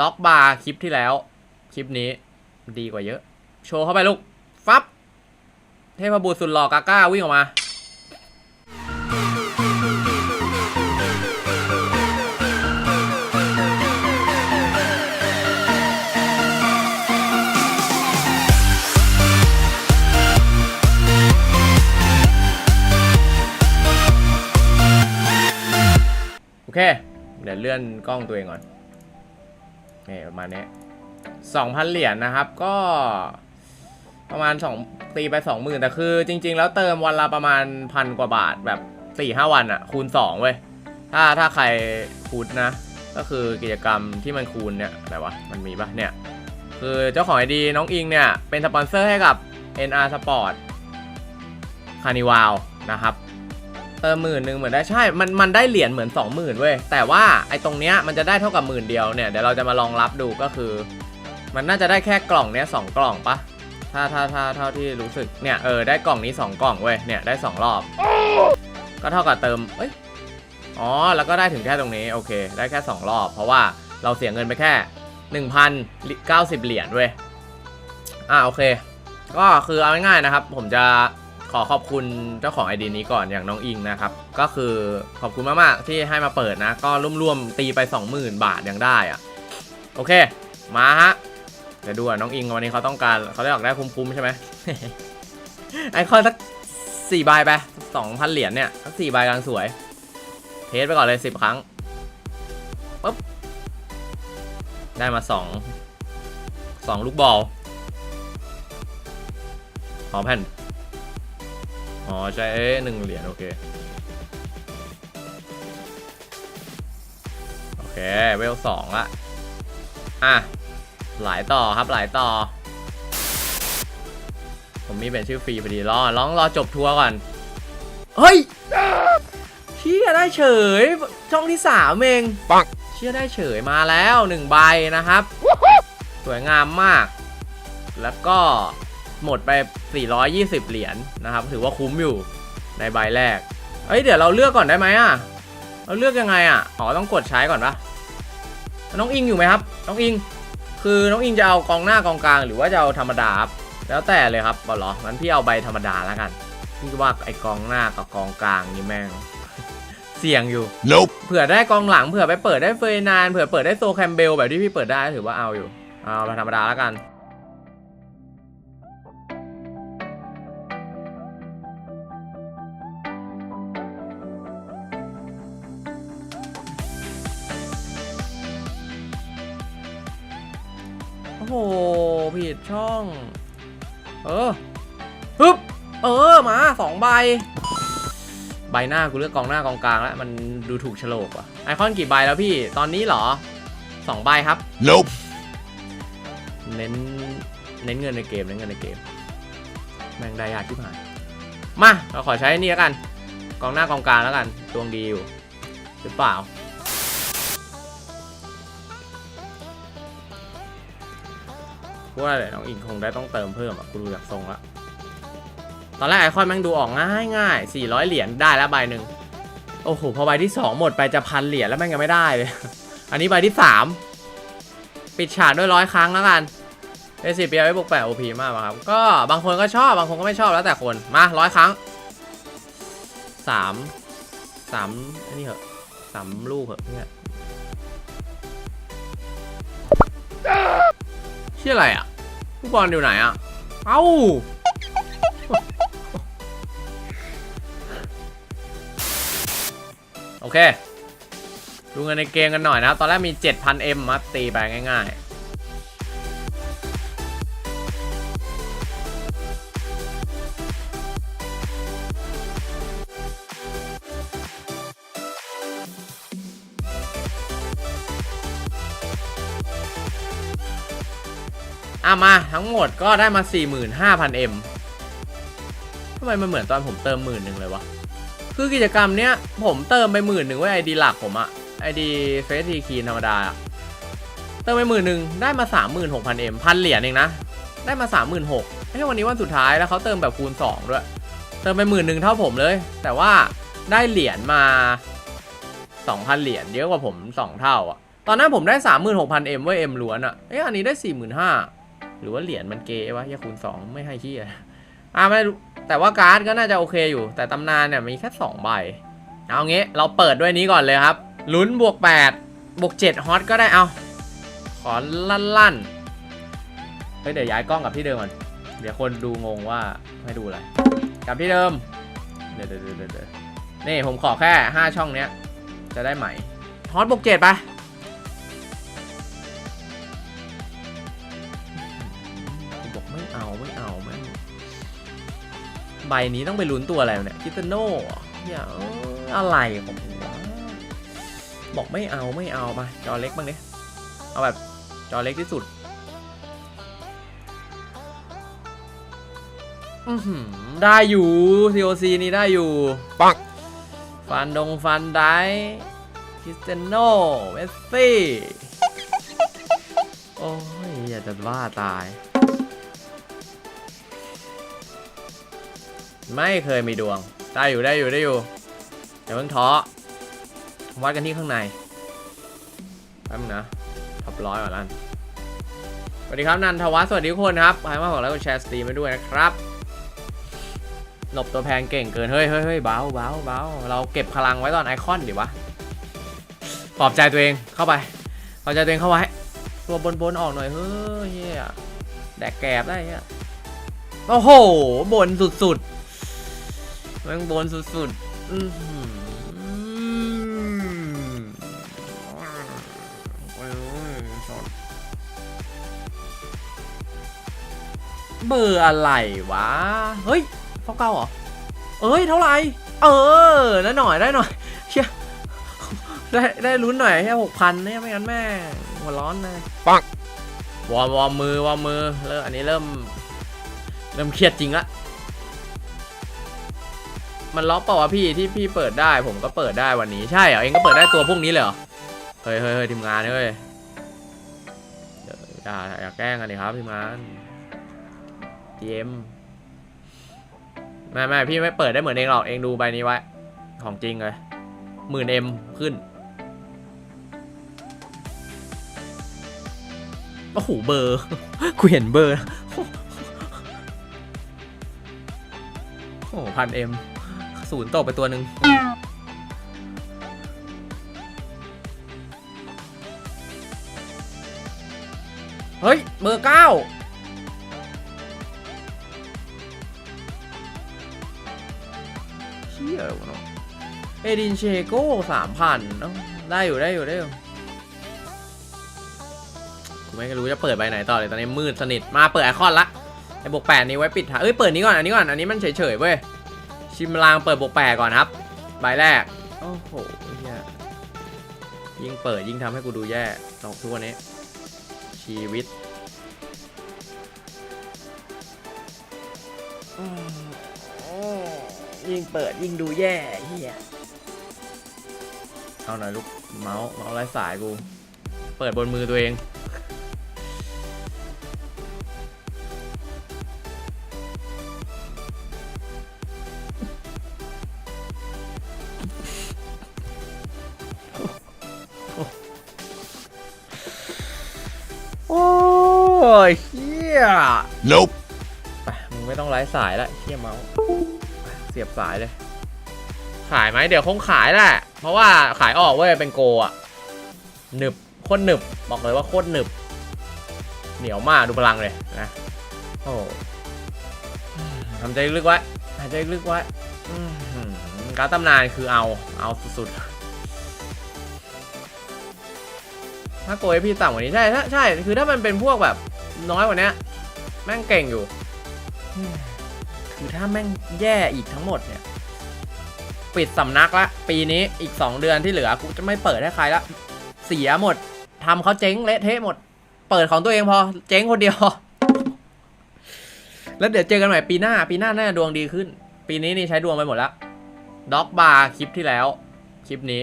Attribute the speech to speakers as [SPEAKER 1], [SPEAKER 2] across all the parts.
[SPEAKER 1] ด็อกบาร์คลิปที่แล้ว คลิปนี้ ดีกว่าเยอะ โชว์เข้าไปลูก ฟับ เทพบุตรสุดหล่อกาก้าวิ่งออกมาโอเค เดี๋ยวเลื่อนกล้องตัวเองก่อน นี่ประมาณนี้สองพันเหรียญนะครับก็ประมาณสองตีไปสองหมื่นแต่คือ จริง ๆ แล้วเติมวันละประมาณพันกว่าบาทแบบสี่ห้าวันอะคูณสองเว้ยถ้าถ้าใครคูณนะ ก็คือกิจกรรมที่มันคูณเนี่ยอะไรวะมันมีปะเนี่ย คือเจ้าของไอดีน้องอิงเนี่ย เป็นสปอนเซอร์ให้กับ NR Sport Carnival นะครับ เติมหมื่นหนึ่งเหมือนได้ใช่ มันมันได้เหรียญเหมือนสองหมื่นเว้ยแต่ว่าไอ้ตรงเนี้ยมันจะได้เท่ากับหมื่นเดียวเนี่ยเดี๋ยวเราจะมาลองรับดูก็คือ มันน่าจะได้แค่กล่องเนี้ยสองกล่องปะถ้าถ้าถ้าเท่าที่รู้สึกเนี่ยเออได้กล่องนี้สองกล่องเว้ยเนี่ยได้สองรอบ ก็เท่ากับเติมเอ้ยอ๋อแล้วก็ได้ถึงแค่ตรงนี้โอเค ได้แค่ 2 รอบ เพราะว่าเราเสียเงินไปแค่ 1,090 เหรียญเว้ยอ่าโอเค ก็คือเอาง่ายๆนะครับ ผมจะ ขอขอบคุณเจ้าของไอดีนี้ก่อนอย่างน้องอิงนะครับ ก็คือขอบคุณมากๆที่ให้มาเปิดนะ ก็ร่วมๆตีไป 20,000 บาทยังได้อะโอเค มาฮะเดี๋ยวดูอะน้องอิงวันนี้เขาต้องการเขาได้ออกได้คุ้มๆใช่ไหมไอคอนสักสี่ใบไปสองพันเหรียญเนี่ยสักสี่ใบกลังสวย เทสไปก่อนเลยสิบครั้งปุ๊บได้มาสองสองลูกบอลหอแผ่น อ๋อใช้หนึ่งเหรียญโอเคโอเคเวลสองละอะหลายต่อครับหลายต่อ ผมมีเป็นชื่อฟรีพอดีรอร้องรอจบทัวร์ก่อน เฮ้ยเชี่ยได้เฉย ช่องที่สามเอง
[SPEAKER 2] ปัง
[SPEAKER 1] เชี่ยได้เฉยมาแล้วหนึ่งใบนะครับ สวยงามมาก แล้วก็ หมดไป 420 เหรียญนะครับ ถือว่าคุ้มอยู่ในใบแรก เอ้ย เดี๋ยวเราเลือกก่อนได้ไหมอะ เราเลือกยังไงอะ อ๋อ ต้องกดใช้ก่อนปะน้องอิงอยู่ไหมครับ น้องอิง คือน้องอิงจะเอากองหน้ากองกลาง หรือว่าจะเอาธรรมดาครับ แล้วแต่เลยครับบอลเหรองั้นพี่เอาใบธรรมดาแล้วกัน พี่ว่าไอกองหน้ากับกองกลางนี่แม่งเสี่ยงอยู่
[SPEAKER 2] Nope.
[SPEAKER 1] เผื่อได้กองหลัง เผื่อไปเปิดได้เฟยนาน เผื่อเปิดได้โซแคมเบลแบบที่พี่เปิดได้ถือว่าเอาอยู่ เอาไปธรรมดาแล้วกัน อ้โห ผิดช่อง เออฮึบเออ มาสองใบ ใบหน้ากูเลือกกองหน้ากองกลางแล้ว มันดูถูกโฉลกว่ะ ไอคอนกี่ใบแล้วพี่ ตอนนี้เหรอสองใบครับ
[SPEAKER 2] Nope.
[SPEAKER 1] เน้น เน้นเงินในเกม เน้นเงินในเกม แม่งได้ยากที่ผ่าน มา เราขอใช้นี่แล้วกัน กองหน้ากองกลางแล้วกัน ดวงดีอยู่หรือเปล่า ว่าเดี๋ยวน้องอิงคงได้ต้องเติมเพิ่มอะกูดูจากทรงละตอนแรกไอคอนแม่งดูออกง่ายง่าย400เหรียญได้แล้วใบหนึ่งโอ้โหพอใบที่2หมดไปจะพันเหรียญแล้วแม่งยังไม่ได้เลย อันนี้ใบที่3ปิดฉากด้วยร้อยครั้งแล้วกันเอสิเปียไว้บวกแปดโอพีมากครับ ก็บางคนก็ชอบบางคนก็ไม่ชอบแล้วแต่คนมาร้อยครั้งสามสามอันนี้เหอะสามลูกเหอะเนี่ย ชื่ออะไรอะลูกบอลอยู่ไหนอะ เอ้าโอเค ดูเงินในเกมกันหน่อยนะ ตอนแรกมี 7,000M มาตีไปง่ายๆ อะมาทั้งหมดก็ได้มา 45,000M ทำไมมันเหมือนตอนผมเติมหมื่นหนึ่งเลยวะ คือกิจกรรมเนี้ยผมเติมไปหมื่นหนึ่งไว้ไอดีหลักผมอะไอดีเฟสทีคีนธรรมดาอะเติมไปหมื่นหนึ่งได้มาสามหมื่นหกพันเอ็มพันเหรียญเองนะ ได้มาสามหมื่นหกไอ้วันนี้วันสุดท้ายแล้วเขาเติมแบบคูณสองด้วย เติมไปหมื่นหนึ่งเท่าผมเลย แต่ว่าได้เหรียญมาสองพันเหรียญเยอะกว่าผมสองเท่าอะตอนนั้นผมได้ 36,000 M เว้ย M ล้วนอะเอ๊ะอันนี้ได้ 45,000 หรือว่าเหรียญมันเกย์วะยาคูณ2ไม่ให้ขี้อะอ่าไม่แต่ว่าการ์ดก็น่าจะโอเคอยู่ แต่ตำนานเนี่ยมีแค่2ใบ เอางี้เราเปิดด้วยนี้ก่อนเลยครับ ลุ้นบวก8บวก7ฮอตก็ได้เอา ขอลั่นลั่นๆเฮ้ยเดี๋ยวย้ายกล้องกับที่เดิมก่อน เดี๋ยวคนดูงงว่าให้ดูอะไร กลับที่เดิมเดี๋ยวเดี๋ยวเดี๋ยวเดี๋ยวนี่ผมขอแค่ 5 ช่องเนี้ย จะได้ไหมฮอตบวก7ไป ใบนี้ต้องไปลุ้นตัวอะไรวะเนี่ยคิตโน่เนี่ยเอ้ยอะไรของมึงวะบอกไม่เอาไม่เอามาจอเล็กบ้างดิเอาแบบจอเล็กที่สุดอือหือได้อยู่ COC นี่ได้อยู่
[SPEAKER 2] ปัง
[SPEAKER 1] ฟันดงฟันได้คริสเตยโน่เมสซี่ โอ้ย อยากจะบ้าตาย ไม่เคยมีดวง ได้อยู่ได้อยู่ได้อยู่อย่าเพิ่งท้อวัดกันที่ข้างในแป๊บนึงนะทับร้อยก่อนลันสวัสดีครับนันทวัฒน์สวัสดีทุกคนครับใครมาบอกแล้วก็แชร์สตรีมไปด้วยนะครับหลบตัวแพงเก่งเกิน เฮ้ยเฮ้ยเฮ้ยเบาเบาเบาเราเก็บพลังไว้ตอนไอคอนดิวะปลอบใจตัวเองเข้าไปปลอบใจตัวเองเข้าไว้ ตัวบนบนออกหน่อย เฮ้ยแดกแกบได้เฮียโอ้โห บนสุดๆ แม่งบนสุดๆอื้อหือโอ้ยช็อตเบอร์อะไรวะ เฮ้ยเท่าเก้าเหรอ เอ้ย เท่าไหร่ เออได้หน่อยได้หน่อยเชี่ยได้ได้ลุ้นหน่อยแค่หกพันเนี่ยไม่งั้นแม่งหัวร้อนนะ
[SPEAKER 2] ปัง
[SPEAKER 1] วอร์มวอร์มมือวอร์มมือเริ่มอันนี้เริ่ม เริ่มเครียดจริงละ มันล็อกเปล่าวะพี่ที่พี่เปิดได้ผมก็เปิดได้วันนี้ใช่เหรอเองก็เปิดได้ตัวพวกนี้เลยเหรอเฮ้ยเฮ้ยเฮ้ยทีมงานเฮ้ยอย่าอย่าแกล้งกันดิครับทีมงาน TM ไม่ไม่พี่ไม่เปิดได้เหมือนเองหรอกเองดูใบนี้ไว้ ของจริงเลยหมื่นเอ็มขึ้นโอ้โหเบอร์กูเห็นเบอร์โอ้พันเอ็ม ศูนย์ตกไปตัวหนึ่งเฮ้ย เบอร์เก้าเชี่ยวะเนาะเอดินเชโก้สามพันได้อยู่ได้อยู่ได้อยู่กูไม่รู้จะเปิดใบไหนต่อเลย ตอนนี้มืดสนิท มาเปิดไอคอนละไอบวกแปดนี้ไว้ปิดท้ายเอ้ย เปิดนี้ก่อน อันนี้ก่อน อันนี้มันเฉยๆเว้ย ชิมลางเปิดบวกแปดก่อนครับ ใบแรก โอ้โหเฮียยิ่งเปิดยิ่งทำให้กูดูแย่ตอกทุกวันนี้ ชีวิตยิ่งเปิดยิ่งดูแย่เฮียเอาหน่อยลูกเมาส์เมาส์ไร้สายกู เปิดบนมือตัวเอง ยเฮีย
[SPEAKER 2] Nope.
[SPEAKER 1] ไปมึงไม่ต้องไร้สายละเฮียเมาส์ไปเสียบสายเลย ขายไหมเดี๋ยวคงขายแหละ เพราะว่าขายออกเว้ยเป็นโกอะหนึบโคตรหนึบบอกเลยว่าโคตรหนึบ เหนียวมากดูพลังเลยนะโอ้ทำใจลึกไว้หายใจลึกไว้อื้อหือการดตำนานคือเอาเอาสุดๆถ้าโกยพี่ต่ำกว่านี้ใช่ถ้าใช่ คือถ้ามันเป็นพวกแบบ น้อยกว่านี้แม่งเก่งอยู่คือถ้าแม่งแย่อีกทั้งหมดเนี่ย ปิดสำนักละ ปีนี้อีก 2 เดือนที่เหลือกูจะไม่เปิดให้ใครละ เสียหมดทำเขาเจ๊งเละเทะหมด เปิดของตัวเองพอ เจ๊งคนเดียว แล้วเดี๋ยวเจอกันใหม่ปีหน้า ปีหน้าน่าจะดวงดีขึ้น ปีนี้นี่ใช้ดวงไปหมดล้วด็อกบาร์คลิปที่แล้ว คลิปนี้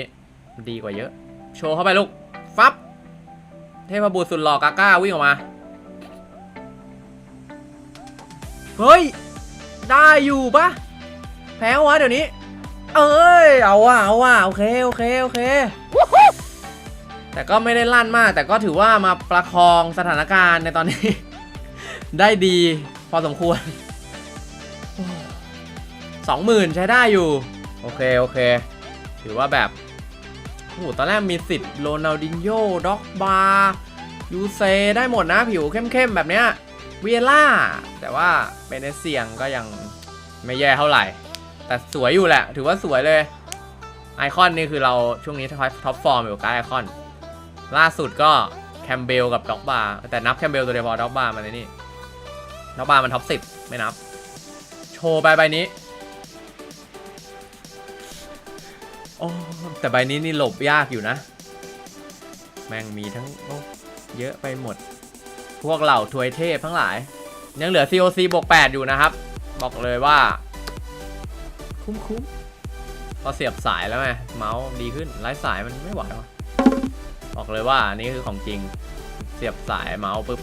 [SPEAKER 1] ดีกว่าเยอะ โชว์เข้าไปลูก ฟับ เทพบุตรสุดหล่อกาก้าวิ่งออกมา เฮ้ย ได้อยู่ปะแพ้วะเดี๋ยวนี้ เอ้ย เอาว่ะเอาว่ะโอเค โอเค โอเค แต่ก็ไม่ได้ลั่นมาก แต่ก็ถือว่ามาประคองสถานการณ์ในตอนนี้ ได้ดีพอสมควรสองหมื่นใช้ได้อยู่ โอเค โอเค ถือว่าแบบโอ้โหตอนแรกมีสิทธิ์โรนัลดินโญ่ด็อกบายูเซได้หมดนะผิวเข้มๆ แบบเนี้ย เวียล่า แต่ว่าเป็นเสียงก็ยังไม่แย่เท่าไหร่ แต่สวยอยู่แหละ ถือว่าสวยเลย ไอคอนนี่คือเราช่วงนี้ท็อปฟอร์มอยู่กับไอคอน ล่าสุดก็แคมเบลกับด็อกบาแต่นับแคมเบลตัวเดียวพอด็อกบามันในนี่ด็อกบามันท็อปสิบไม่นับ โชว์ใบใบนี้โอ้แต่ใบนี้นี่หลบยากอยู่นะ แม่งมีทั้งเยอะไปหมด พวกเหล่าถวยเทพทั้งหลาย ยังเหลือ COC บวก8อยู่นะครับ บอกเลยว่า คุ้มคุ้มพอเสียบสายแล้วไงเมาส์ดีขึ้นไร้สายมันไม่ไหววะบอกเลยว่าอันนี้คือของจริงเสียบสายเมาส์ปุ๊บ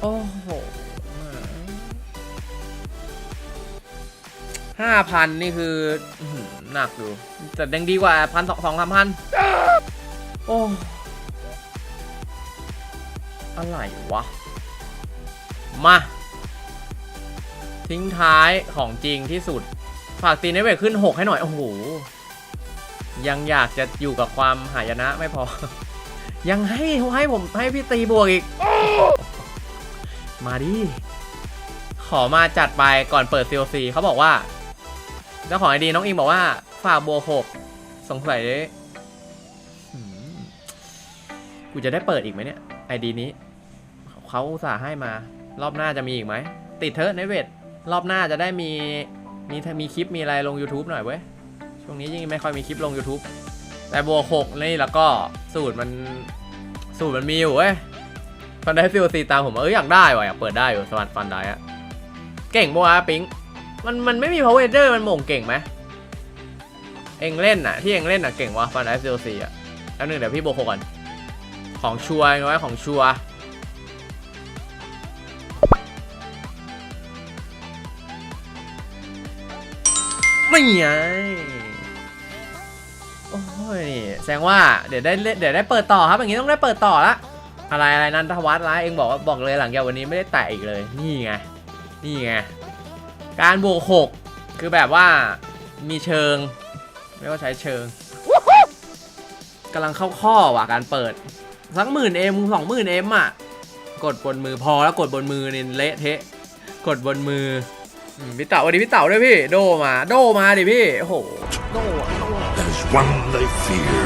[SPEAKER 1] โอ้โห ห้าพันนี่คือหนักอยู่แต่ยังดีกว่าพันสองสองสามพันโอ้อะไรวะ มา ทิ้งท้ายของจริงที่สุด ฝากตีนเนเวทขึ้น 6 ให้หน่อย โอ้โห ยังอยากจะอยู่กับความหายนะไม่พอ ยังให้ให้ผมให้พี่ตีบวกอีก มาดิ ขอมาจัดไปก่อนเปิด COC เขาบอกว่า เจ้าของไอดีน้องอิงบอกว่าฝากบวหกสงสัยหืมกูจะได้เปิดอีกไหมเนี่ยไอดีนี้เขาอุตส่าห์ให้มา รอบหน้าจะมีอีกไหม ติดเถอะในเวทรอบหน้าจะได้มีมีมีคลิปมีอะไรลง YouTube หน่อยเว้ย ช่วงนี้ยิ่งไม่ค่อยมีคลิปลง YouTube แต่บวกหกนี่แล้วก็สูตรมันสูตรมันมีอยู่เว้ยฟันได้ฟิลซีตามผมเอออยากได้ว่ะอยากเปิดได้อยู่สวัสดฟันได้อะเก่งปะวปิง มันมันไม่มี power ranger มันโหม่งเก่งไหมเองเล่นอะที่เองเล่นอะเก่งวะฟันได้ฟิลซีอะแล้วนึงเดี๋ยวพี่โบกก่อน ของชัวร์ไว้ของชัวร์ไม่ไงโอ้ยแสดงว่าเดี๋ยวได้เล่นเดี๋ยวได้เปิดต่อครับ อย่างนี้ต้องได้เปิดต่อละอะไรอะไรนันทวัฒน์ร้ายเองบอกว่าบอกเลยหลังจากวันนี้ไม่ได้แตะอีกเลย นี่ไง นี่ไง การบวกหกคือแบบว่ามีเชิงไม่ว่าใช้เชิงกำลังเข้าข้อว่ะการเปิดสักหมื่นเอ็มสองหมื่นเอ็มอะ กดบนมือพอแล้วกดบนมือเนี่ยเละเทะ กดบนมือพี่เต๋าสวัสดีพี่เต๋าด้วยพี่ โดมา โดมาดิพี่ โอ้โห โดอะโดอะ
[SPEAKER 2] There is one they fear.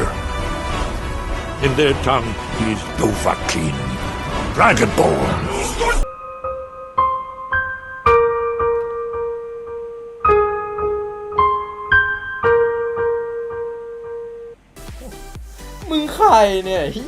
[SPEAKER 2] In their tongue, he's Dovahkiin, Dragonborn.
[SPEAKER 1] ใครเนี่ยเฮี